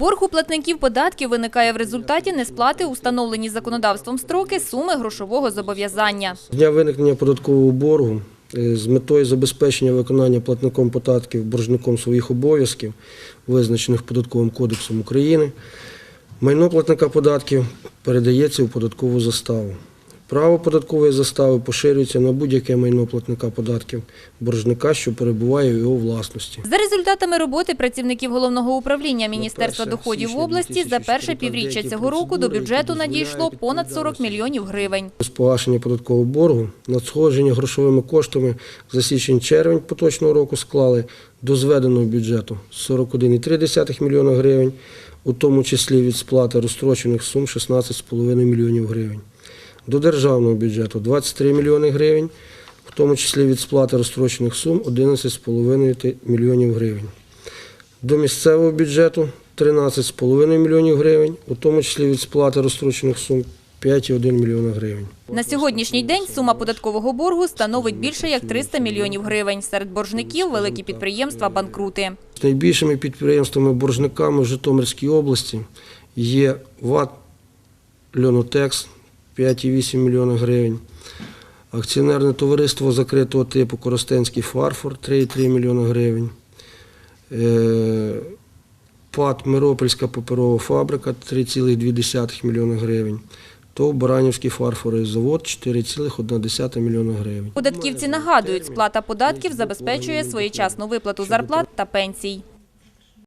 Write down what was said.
Борг у платників податків виникає в результаті несплати установлені законодавством строки суми грошового зобов'язання. З дня виникнення податкового боргу е, з метою забезпечення виконання платником податків боржником своїх обов'язків, визначених Податковим кодексом України, майно платника податків передається у податкову заставу. Право податкової застави поширюється на будь-яке майно платника податків боржника, що перебуває у його власності. За результатами роботи працівників головного управління Міністерства доходів січня області за перше півріччя цього року до бюджету надійшло понад 40 мільйонів гривень. З погашення податкового боргу надходження грошовими коштами за січень-червень поточного року склали до зведеного бюджету 41,3 мільйона гривень, у тому числі від сплати розстрочених сум 16,5 мільйонів гривень. До державного бюджету 23 мільйони гривень, в тому числі від сплати розстрочених сум 11,5 мільйонів гривень. До місцевого бюджету 13,5 мільйонів гривень, у тому числі від сплати розстрочених сум 5,1 мільйона гривень. На сьогоднішній день сума податкового боргу становить більше як 300 мільйонів гривень. Серед боржників – великі підприємства, банкрути. Найбільшими підприємствами-боржниками в Житомирській області є ВАТ «Льонотекс» 5,8 мільйона гривень, акціонерне товариство закритого типу Коростенський фарфор 3,3 мільйона гривень, е, ПАТ Миропольська паперова фабрика 3,2 мільйона гривень, ТОВ Баранівський фарфоровий завод 4,1 мільйона гривень. Податківці нагадують, сплата податків забезпечує своєчасну виплату зарплат та пенсій.